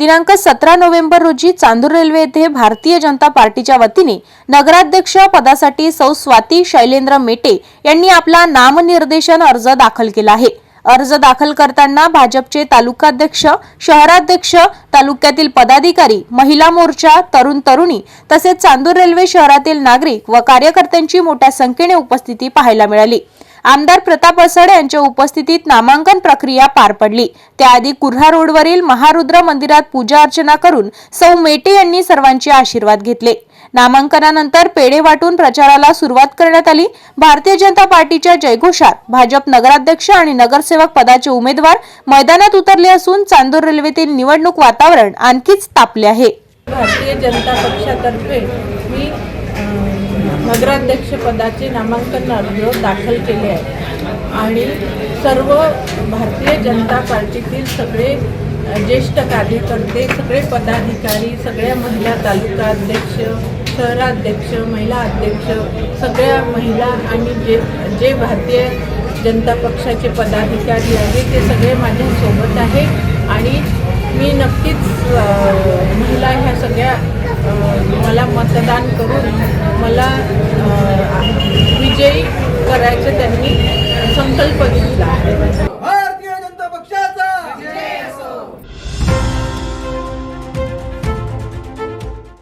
दिनांक सतरा नोव्हेंबर रोजी चांदूर रेल्वे येथे भारतीय जनता पार्टीच्या वतीने नगराध्यक्ष पदासाठी सौ स्वाती शैलेंद्र मेटे यांनी आपला नामनिर्देशन अर्ज दाखल केला आहे. अर्ज दाखल करताना भाजपचे तालुकाध्यक्ष शहराध्यक्ष तालुक्यातील पदाधिकारी महिला मोर्चा तरुण तरुणी तसेच चांदूर रेल्वे शहरातील नागरिक व कार्यकर्त्यांची मोठ्या संख्येने उपस्थिती पाहायला मिळाली. आमदार प्रताप असड यांच्या उपस्थितीत नामांकन प्रक्रिया पार पडली. त्याआधी कुर्हा रोडवरील महारुद्र मंदिरात पूजा अर्चना करून सौ मेटे यांनी सर्वांचे आशीर्वाद घेतले. नामांकनानंतर पेढे वाटून प्रचाराला सुरुवात करण्यात आली. भारतीय जनता पार्टीच्या जयघोषात भाजप नगराध्यक्ष आणि नगरसेवक पदाचे उमेदवार मैदानात उतरले असून चांदूर रेल्वेतील निवडणूक वातावरण आणखीच तापले आहे. भारतीय जनता पक्षातर्फे मी नगराध्यक्षपदाचे नामांकन अर्ज दाखल केले आहे आणि सर्व भारतीय जनता पार्टीतील सगळे ज्येष्ठ कार्यकर्ते सगळे पदाधिकारी सगळ्या महिला तालुका अध्यक्ष शहराध्यक्ष महिला अध्यक्ष सगळ्या महिला आणि जे जे भारतीय जनता पक्षाचे पदाधिकारी आहे ते सगळे माझ्यासोबत आहे आणि मी नक्कीच महिला ह्या सगळ्या करायचं त्यांनी संकल्प घेतला. आहे